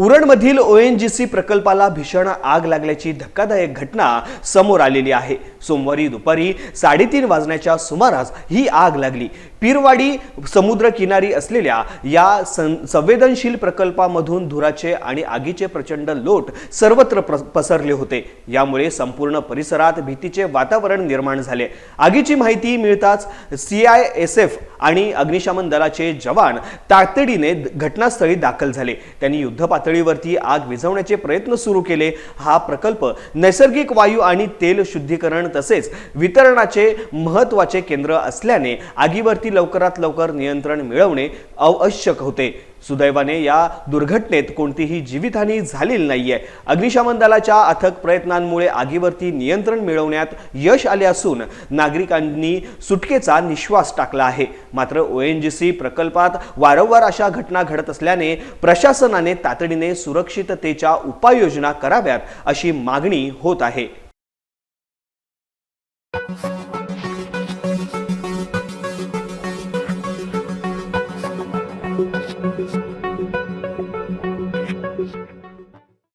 उरणमधील O N G C प्रकल्पाला भीषण आग लागल्याची धक्कादायक घटना समोर आलेली आहे. सोमवारी दुपारी साडेतीन वाजण्याच्या सुमारास ही आग लागली. पीरवाडी समुद्रकिनारी असलेल्या या सं- संवेदनशील प्रकल्पामधून धुराचे आणि आगीचे प्रचंड लोट सर्वत्र पसरले होते. यामुळे संपूर्ण परिसरात भीतीचे वातावरण निर्माण झाले. आगीची माहिती मिळताच सी आय एस एफ आणि अग्निशमन दलाचे जवान तातडीने घटनास्थळी दाखल झाले. त्यांनी युद्धपातळी पातळीवरती आग विझवण्याचे प्रयत्न सुरू केले. हा प्रकल्प नैसर्गिक वायू आणि तेल शुद्धीकरण तसेच वितरणाचे महत्त्वाचे केंद्र असल्याने आगीवरती लवकरात लवकर नियंत्रण मिळवणे आवश्यक होते. सुदैवाने या दुर्घटनेत कोणतीही जीवितहानी झालेली नाहीये. अग्निशमन दलाच्या अथक प्रयत्नांमुळे आगीवरती नियंत्रण मिळवण्यात यश आले असून नागरिकांनी सुटकेचा निश्वास टाकला आहे. मात्र ओ एन जी सी प्रकल्पात वारंवार अशा घटना घडत असल्याने प्रशासनाने तातडीने सुरक्षिततेच्या उपाययोजना कराव्यात अशी मागणी होत आहे.